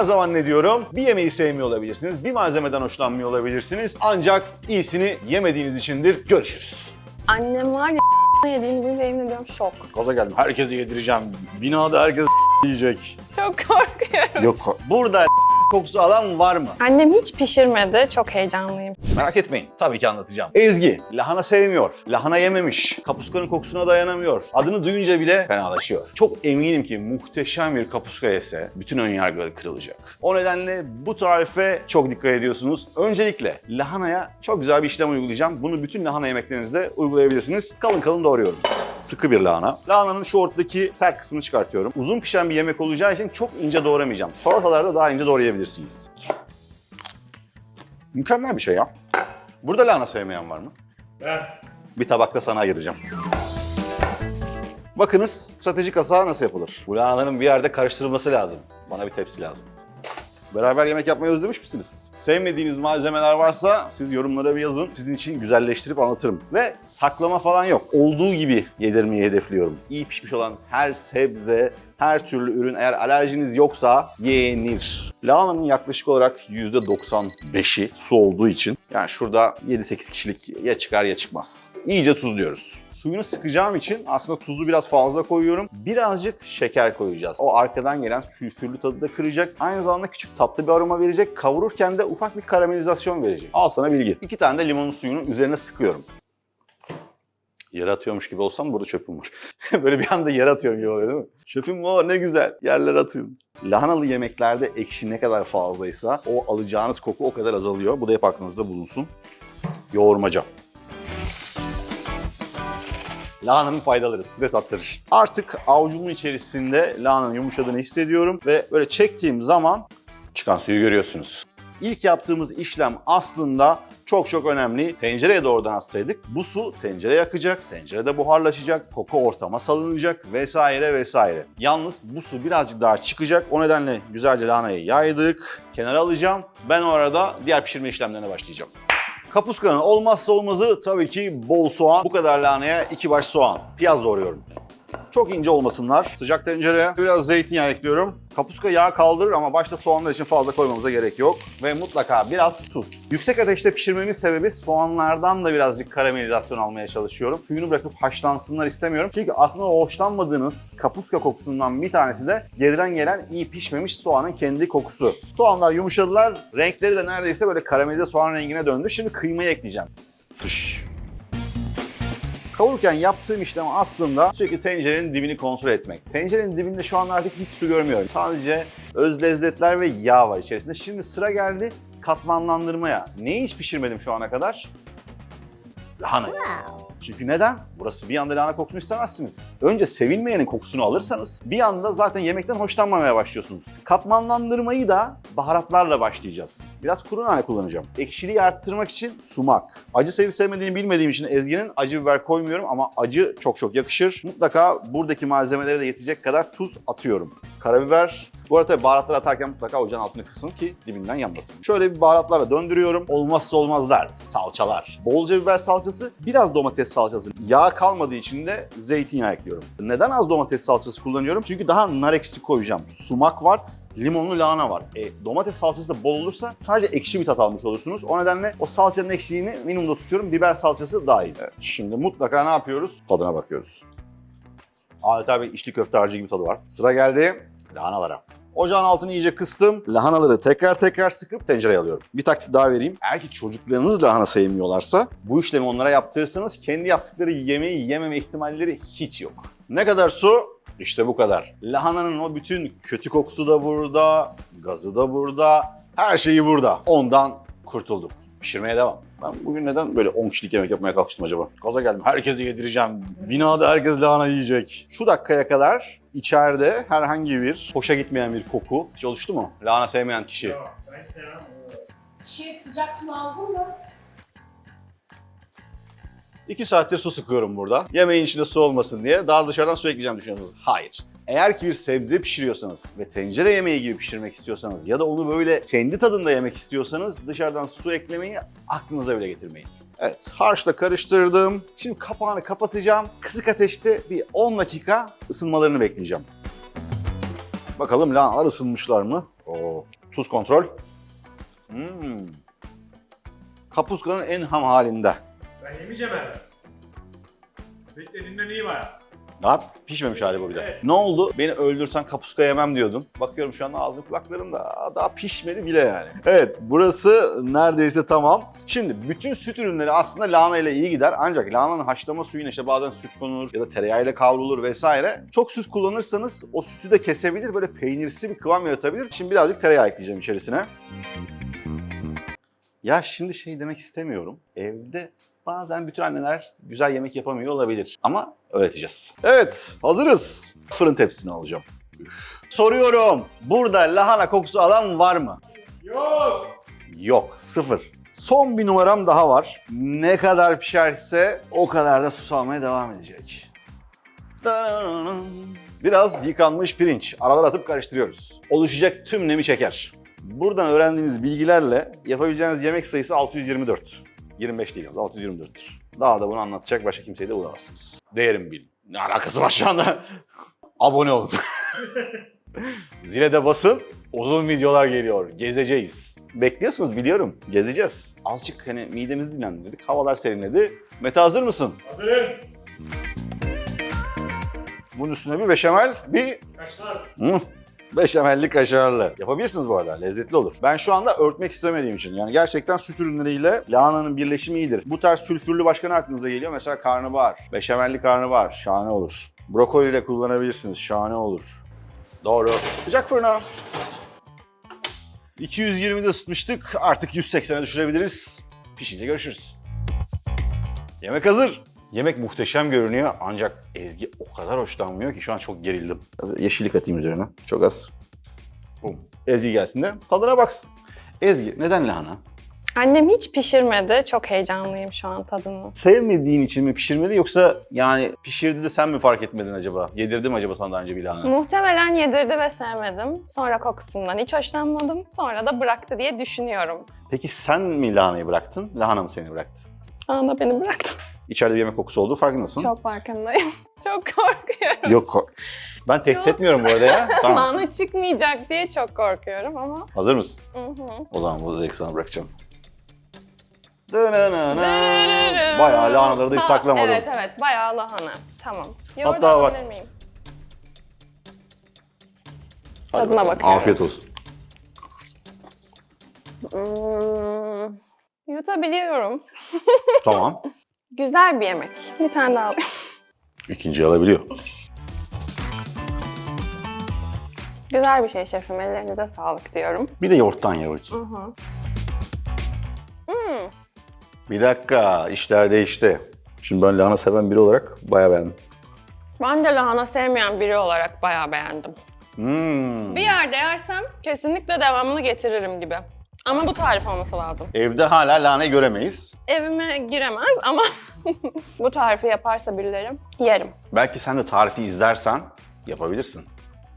Her zaman ne diyorum? Bir yemeği sevmiyor olabilirsiniz, bir malzemeden hoşlanmıyor olabilirsiniz. Ancak iyisini yemediğiniz içindir. Görüşürüz. Annem var ya yediğim gün yemin ediyorum şok. Gaza geldim. Herkese yedireceğim. Binada herkes yiyecek. Çok korkuyorum. Yok. Burada kokusu alan var mı? Annem hiç pişirmedi. Çok heyecanlıyım. Merak etmeyin. Tabii ki anlatacağım. Ezgi, lahana sevmiyor. Lahana yememiş. Kapuskanın kokusuna dayanamıyor. Adını duyunca bile fenalaşıyor. Çok eminim ki muhteşem bir kapuska yese bütün ön yargıları kırılacak. O nedenle bu tarife çok dikkat ediyorsunuz. Öncelikle lahanaya çok güzel bir işlem uygulayacağım. Bunu bütün lahana yemeklerinizde uygulayabilirsiniz. Kalın kalın doğruyorum. Sıkı bir lahana. Lahananın şu ortadaki sert kısmını çıkartıyorum. Uzun pişen bir yemek olacağı için çok ince doğramayacağım. Salatalarda daha ince doğrayabilirsiniz. Mükemmel bir şey ya. Burada lahana sevmeyen var mı? Ben. Bir tabakta sana ayıracağım. Bakınız stratejik asa nasıl yapılır? Bu lahanaların bir yerde karıştırılması lazım. Bana bir tepsi lazım. Beraber yemek yapmayı özlemiş misiniz? Sevmediğiniz malzemeler varsa siz yorumlara bir yazın. Sizin için güzelleştirip anlatırım. Ve saklama falan yok. Olduğu gibi yedirmeyi hedefliyorum. İyi pişmiş olan her sebze, her türlü ürün eğer alerjiniz yoksa yenir. Lahananın yaklaşık olarak %95'i su olduğu için yani şurada 7-8 kişilik ya çıkar ya çıkmaz. İyice tuzluyoruz. Suyunu sıkacağım için aslında tuzu biraz fazla koyuyorum. Birazcık şeker koyacağız. O arkadan gelen sülfürlü tadı da kıracak. Aynı zamanda küçük tatlı bir aroma verecek. Kavururken de ufak bir karamelizasyon verecek. Al sana bilgi. İki tane de limonun suyunu üzerine sıkıyorum. Yere atıyormuş gibi olsam burada çöpüm var. Böyle bir anda yere atıyorum gibi oluyor değil mi? Çöpüm var ne güzel. Yerlere atın. Lahanalı yemeklerde ekşi ne kadar fazlaysa o alacağınız koku o kadar azalıyor. Bu da hep aklınızda bulunsun. Yoğurmaca. Lahananın faydaları, stres attırır. Artık avucumun içerisinde lahananın yumuşadığını hissediyorum ve böyle çektiğim zaman çıkan suyu görüyorsunuz. İlk yaptığımız işlem aslında çok çok önemli. Tencereye doğrudan atsaydık bu su tencereye akacak, tencerede buharlaşacak, koku ortama salınacak vesaire vesaire. Yalnız bu su birazcık daha çıkacak. O nedenle güzelce lahanayı yaydık. Kenara alacağım. Ben o arada diğer pişirme işlemlerine başlayacağım. Kapuskanın olmazsa olmazı tabii ki bol soğan. Bu kadar lahanaya iki baş soğan. Piyaz doğruyorum. Çok ince olmasınlar. Sıcak tencereye biraz zeytinyağı ekliyorum. Kapuska yağ kaldırır ama başta soğanlar için fazla koymamıza gerek yok. Ve mutlaka biraz tuz. Yüksek ateşte pişirmemin sebebi soğanlardan da birazcık karamelizasyon almaya çalışıyorum. Suyunu bırakıp haşlansınlar istemiyorum. Çünkü aslında hoşlanmadığınız kapuska kokusundan bir tanesi de geriden gelen iyi pişmemiş soğanın kendi kokusu. Soğanlar yumuşadılar. Renkleri de neredeyse böyle karamelize soğan rengine döndü. Şimdi kıymayı ekleyeceğim. Dış. Kavururken yaptığım işlem aslında sürekli tencerenin dibini kontrol etmek. Tencerenin dibinde şu an artık hiç su görmüyorum. Sadece öz lezzetler ve yağ var içerisinde. Şimdi sıra geldi katmanlandırmaya. Neyi hiç pişirmedim şu ana kadar? Lahana. Çünkü neden? Burası bir anda lahana kokusunu istemezsiniz. Önce sevilmeyenin kokusunu alırsanız bir anda zaten yemekten hoşlanmamaya başlıyorsunuz. Katmanlandırmayı da baharatlarla başlayacağız. Biraz kuru nane kullanacağım. Ekşiliği arttırmak için sumak. Acı sevip sevmediğini bilmediğim için Ezgi'nin acı biber koymuyorum ama acı çok çok yakışır. Mutlaka buradaki malzemelere de yetecek kadar tuz atıyorum. Karabiber, bu arada tabii baharatları atarken mutlaka ocağın altını kısın ki dibinden yanmasın. Şöyle bir baharatlarla döndürüyorum. Olmazsa olmazlar. Salçalar. Bolca biber salçası, biraz domates salçası. Yağ kalmadığı için de zeytinyağı ekliyorum. Neden az domates salçası kullanıyorum? Çünkü daha nar ekşisi koyacağım. Sumak var, limonlu lahana var. E, domates salçası da bol olursa sadece ekşi bir tat almış olursunuz. O nedenle o salçanın ekşiliğini minimumda tutuyorum. Biber salçası daha iyi. Evet, şimdi mutlaka ne yapıyoruz? Tadına bakıyoruz. Adeta bir içli köfte harcı gibi tadı var. Sıra geldi lahanalara. Ocağın altını iyice kıstım. Lahanaları tekrar tekrar sıkıp tencereye alıyorum. Bir taktik daha vereyim. Eğer ki çocuklarınız lahana sevmiyorlarsa bu işlemi onlara yaptırırsanız kendi yaptıkları yemeği yememe ihtimalleri hiç yok. Ne kadar su? İşte bu kadar. Lahananın o bütün kötü kokusu da burada, gazı da burada, her şeyi burada. Ondan kurtulduk. Pişirmeye devam. Ben bugün neden böyle 10 kişilik yemek yapmaya kalkıştım acaba? Gaza geldim. Herkese yedireceğim. Binada herkes lahana yiyecek. Şu dakikaya kadar içeride herhangi bir hoşa gitmeyen bir koku hiç oluştu mu? Lahana sevmeyen kişi. Yok, ben sevmem. Şef sıcak su lazım mı? 2 saattir su sıkıyorum burada. Yemeğin içinde su olmasın diye. Daha dışarıdan su ekleyeceğim düşünüyorsunuz. Hayır. Eğer ki bir sebze pişiriyorsanız ve tencere yemeği gibi pişirmek istiyorsanız ya da onu böyle kendi tadında yemek istiyorsanız dışarıdan su eklemeyi aklınıza bile getirmeyin. Evet, harçla karıştırdım. Şimdi kapağını kapatacağım. Kısık ateşte bir 10 dakika ısınmalarını bekleyeceğim. Bakalım lahanalar ısınmışlar mı? Oo. Tuz kontrol. Hmm. Kapuskanın en ham halinde. Ben yemeyeceğim herhalde. Beklediğimden iyi var. Daha pişmemiş hali bu bir de. Evet. Ne oldu? Beni öldürsen kapuska yemem diyordum. Bakıyorum şu an ağzım kulaklarımda. Aa, Daha pişmedi bile yani. Evet burası neredeyse tamam. Şimdi bütün süt ürünleri aslında lahana ile iyi gider. Ancak lahananın haşlama suyuna işte bazen süt konulur ya da tereyağıyla kavrulur vesaire. Çok süt kullanırsanız o sütü de kesebilir. Böyle peynirsi bir kıvam yaratabilir. Şimdi birazcık tereyağı ekleyeceğim içerisine. Ya şimdi şey demek istemiyorum. Evde bazen bütün anneler güzel yemek yapamıyor olabilir. Ama öğreteceğiz. Evet, hazırız. Fırın tepsisini alacağım. Soruyorum. Burada lahana kokusu alan var mı? Yok. Yok, sıfır. Son bir numaram daha var. Ne kadar pişerse o kadar da sus almaya devam edecek. Biraz yıkanmış pirinç. Aralar atıp karıştırıyoruz. Oluşacak tüm nemi çeker. Buradan öğrendiğiniz bilgilerle yapabileceğiniz yemek sayısı 624. 25 değil yalnız 624'tür. Daha da bunu anlatacak başka kimseyi de bulamazsınız. Değerim bilin. Ne alakası var şu anda? Abone olun. Zile de basın. Uzun videolar geliyor. Gezeceğiz. Bekliyorsunuz biliyorum. Gezeceğiz. Azıcık hani midemizi dinlendirdik. Havalar serinledi. Mete hazır mısın? Hazırım. Bunun üstüne bir beşamel, bir Kaşlar. Hı, Beşamelli kaşarlı. Yapabilirsiniz bu arada. Lezzetli olur. Ben şu anda örtmek istemediğim için. Yani gerçekten süt ürünleriyle lahananın birleşimi iyidir. Bu tarz sülfürlü başka ne aklınıza geliyor? Mesela karnabahar. Beşamelli karnabahar. Şahane olur. Brokoli de kullanabilirsiniz. Şahane olur. Doğru. Sıcak fırına. 220'de ısıtmıştık. Artık 180'e düşürebiliriz. Pişince görüşürüz. Yemek hazır. Yemek muhteşem görünüyor ancak Ezgi o kadar hoşlanmıyor ki şu an çok gerildim. Yeşillik atayım üzerine. Çok az. Bum. Ezgi gelsin de tadına baksın. Ezgi neden lahana? Annem hiç pişirmedi. Çok heyecanlıyım şu an tadını. Sevmediğin için mi pişirmedi yoksa yani pişirdi de sen mi fark etmedin acaba? Yedirdim acaba sana daha önce bir lahana? Muhtemelen yedirdi ve sevmedim. Sonra kokusundan hiç hoşlanmadım. Sonra da bıraktı diye düşünüyorum. Peki sen mi lahanayı bıraktın? Lahana mı seni bıraktı? Ana beni bıraktı. İçeride bir yemek kokusu olduğu farkındasın. Çok farkındayım. Çok korkuyorum. Yok. ko- Ben tehdit Yok. etmiyorum bu arada ya. Tamam. Lahana çıkmayacak diye çok korkuyorum ama. Hazır mısın? Hı hı. O zaman bu zevki sana bırakacağım. Bayağı lahanaları da hiç Ha, saklamadım. Evet evet bayağı lahana. Tamam. Yoğurdu Hatta bak- alabilir miyim? Hadi Tadına bakalım. bakıyorum. Afiyet olsun. Hmm, yutabiliyorum. Tamam. Güzel bir yemek. Bir tane daha alayım. İkinciyi alabiliyor. Güzel bir şey şefim. Ellerinize sağlık diyorum. Bir de yoğurttan ye bakayım. Hmm, Bir dakika, işler değişti. Şimdi ben lahana seven biri olarak bayağı beğendim. Ben de lahana sevmeyen biri olarak bayağı beğendim. Hmm. Bir yerde yersem kesinlikle devamını getiririm gibi. Ama bu tarif olması lazım. Evde hala lahanayı göremeyiz. Evime giremez ama bu tarifi yaparsa birileri yerim. Belki sen de tarifi izlersen yapabilirsin.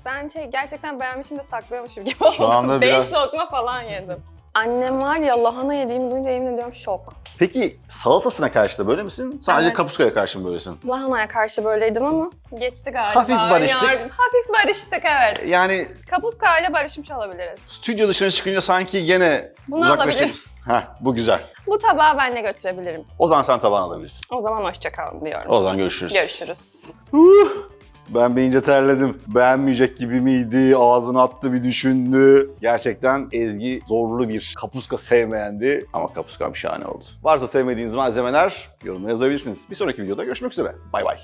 Ben şey gerçekten beğenmişim de saklıyormuşum gibi Şu oldum. anda Beş biraz- lokma falan yedim. Annem var ya lahana yediğimi duyunca yemin ediyorum şok. Peki salatasına karşı da böyle misin? Sadece Evet. kapuskaya karşı mı böylesin? Lahanaya karşı böyleydim ama geçti galiba. Hafif barıştık. Yardım- Hafif barıştık evet. Yani Kapuska ile barışmış olabiliriz. stüdyo dışına çıkınca sanki gene Bunu alabilirim. Heh, bu güzel. Bu tabağı benle götürebilirim. O zaman sen tabağını alabilirsin. O zaman hoşça kalın diyorum. O zaman görüşürüz. Görüşürüz. Ben bir ince terledim. Beğenmeyecek gibi miydi? Ağzını attı bir düşündü. Gerçekten Ezgi zorlu bir kapuska sevmeyendi. Ama kapuskam şahane oldu. Varsa sevmediğiniz malzemeler yorumlara yazabilirsiniz. Bir sonraki videoda görüşmek üzere. Bay bay.